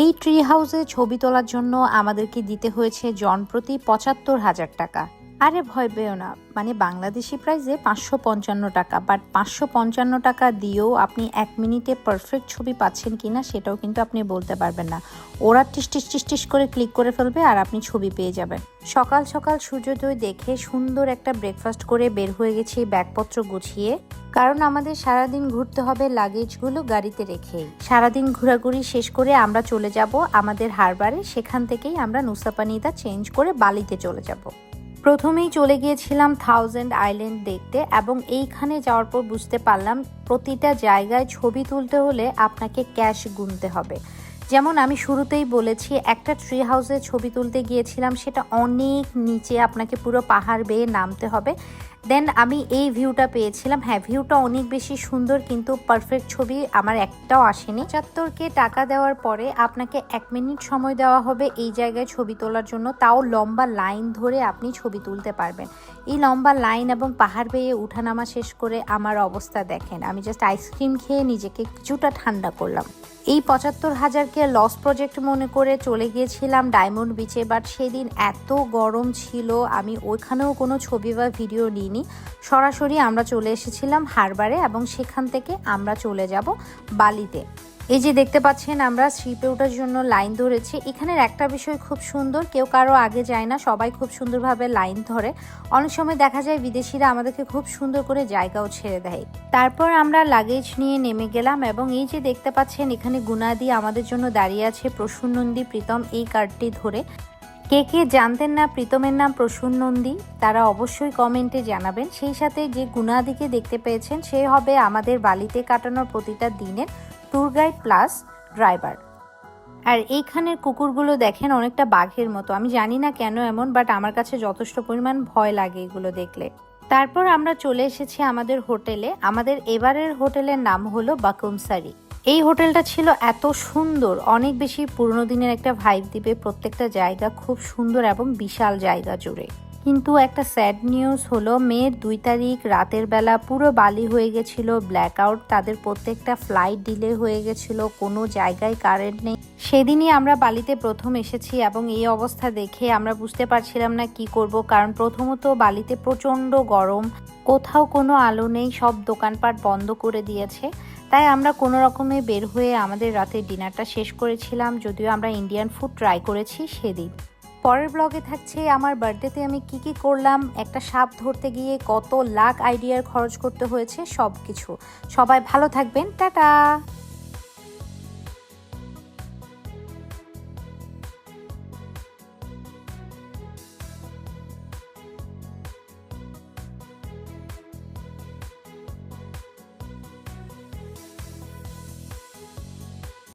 এই ট্রি হাউসে ছবি তোলার জন্য আমাদেরকে দিতে হয়েছে জনপ্রতি পঁচাত্তর হাজার টাকা। আরে ভয় পেও না মানে বাংলাদেশি প্রাইসে পাঁচশো পঞ্চান্ন টাকা বাট পাঁচশো পঞ্চান্ন টাকা দিয়েও আপনি এক মিনিটে পারফেক্ট ছবি পাচ্ছেন কি না সেটাও কিন্তু আপনি বলতে পারবেন না। ওরা টিস টিস টিস টিস করে ক্লিক করে ফেলবে আর আপনি ছবি পেয়ে যাবেন। সকাল সকাল সূর্যোদয় দেখে সুন্দর একটা ব্রেকফাস্ট করে বের হয়ে গেছি, ব্যাগপত্র গুছিয়ে। কারণ আমাদের সারাদিন ঘুরতে হবে লাগেজগুলো গাড়িতে রেখেই। সারাদিন ঘোরাঘুরি শেষ করে আমরা চলে যাব আমাদের হারবারে, সেখান থেকেই আমরা নুসাপানিদা চেঞ্জ করে বালিতে চলে যাব। প্রথমেই চলে গিয়েছিলাম থাউজেন্ড আইল্যান্ড দেখতে এবং এইখানে যাওয়ার পর বুঝতে পারলাম প্রতিটা জায়গায় ছবি তুলতে হলে আপনাকে ক্যাশ গুনতে হবে। যেমন আমি শুরুতেই বলেছি, একটা ট্রি হাউসে ছবি তুলতে গিয়েছিলাম, সেটা অনেক নিচে আপনাকে পুরো পাহাড় বেয়ে নামতে হবে দেন আমি এই ভিউটা পেয়েছিলাম। হ্যাঁ ভিউটা অনেক বেশি সুন্দর কিন্তু পারফেক্ট ছবি আমার একটাও আসেনি। পঁচাত্তরকে টাকা দেওয়ার পরে আপনাকে এক মিনিট সময় দেওয়া হবে এই জায়গায় ছবি তোলার জন্য। তাও লম্বা লাইন ধরে আপনি ছবি তুলতে পারবেন। এই লম্বা লাইন এবং পাহাড় বেয়ে উঠানামা শেষ করে আমার অবস্থা দেখেন। আমি জাস্ট আইসক্রিম খেয়ে নিজেকে কিছুটা ঠান্ডা করলাম। এই পঁচাত্তর হাজারকে লস প্রজেক্ট মনে করে চলে গিয়েছিলাম ডায়মন্ড বিচে বাট সেদিন এত গরম ছিল, আমি ওইখানেও কোনো ছবি বা ভিডিও নিইনি। সরাসরি আমরা চলে এসেছিলাম হারবারে এবং সেখান থেকে আমরা চলে যাব বালিতে। এই যে দেখতে পাচ্ছেন, আমরা শিপে ওঠার জন্য লাইন ধরেছি। এখানের একটা বিষয় খুব সুন্দর, কেউ কারও আগে যায় না, সবাই খুব সুন্দরভাবে লাইন ধরে। অনেক সময় দেখা যায় বিদেশিরা আমাদেরকে খুব সুন্দর করে জায়গাও ছেড়ে দেয়। তারপর আমরা লাগেজ নিয়ে নেমে গেলাম এবং এই যে দেখতে পাচ্ছেন, এখানে গুনাদি আমাদের জন্য দাঁড়িয়ে আছে। প্রসূন নন্দী, প্রীতম, এই কার্ডটি ধরে। কে কে জানতেন না প্রীতমের নাম প্রসূন নন্দী, তারা অবশ্যই কমেন্টে জানাবেন। সেই সাথে যে গুনাদিকে দেখতে পেয়েছেন, সে হবে আমাদের বালিতে কাটানোর প্রতিটা দিনের ট্যুর গাইড প্লাস ড্রাইভার আর এইখানের কুকুরগুলো দেখেন অনেকটা বাঘের মতো। আমি জানি না কেন এমন বাট আমার কাছে যথেষ্ট পরিমাণ ভয় লাগে এগুলো দেখলে। তারপর আমরা চলে এসেছি আমাদের হোটেলে। আমাদের এবারের হোটেলের নাম হলো বাকুমসারি। এই হোটেলটা ছিল এত সুন্দর। অনেক বেশি পুরনো দিনের একটা ভাইব দিবে প্রত্যেকটা জায়গা খুব সুন্দর এবং বিশাল জায়গা জুড়ে। কিন্তু একটা স্যাড নিউজ হলো মেয়ের দুই তারিখ রাতের বেলা পুরো বালি হয়ে গেছিল ব্ল্যাক আউট তাদের প্রত্যেকটা ফ্লাইট ডিলে হয়ে গেছিল, কোনো জায়গায় কারেন্ট নেই। সেদিনই আমরা বালিতে প্রথম এসেছি এবং এই অবস্থা দেখে আমরা বুঝতে পারছিলাম না কি করব, কারণ প্রথমত বালিতে প্রচণ্ড গরম, কোথাও কোনো আলো নেই, সব দোকানপাট বন্ধ করে দিয়েছে। তাই আমরা কোনো রকমে বের হয়ে আমাদের রাতের ডিনারটা শেষ করেছিলাম, যদিও আমরা ইন্ডিয়ান ফুড ট্রাই করেছি সেদিন। পরের ব্লগে থাকছে আমার বার্থডেতে আমি কি কি করলাম, একটা সাপ ধরতে গিয়ে কত লাখ আইডিয়ার খরচ করতে হয়েছে সব কিছু সবাই ভালো থাকবেন, টাটা!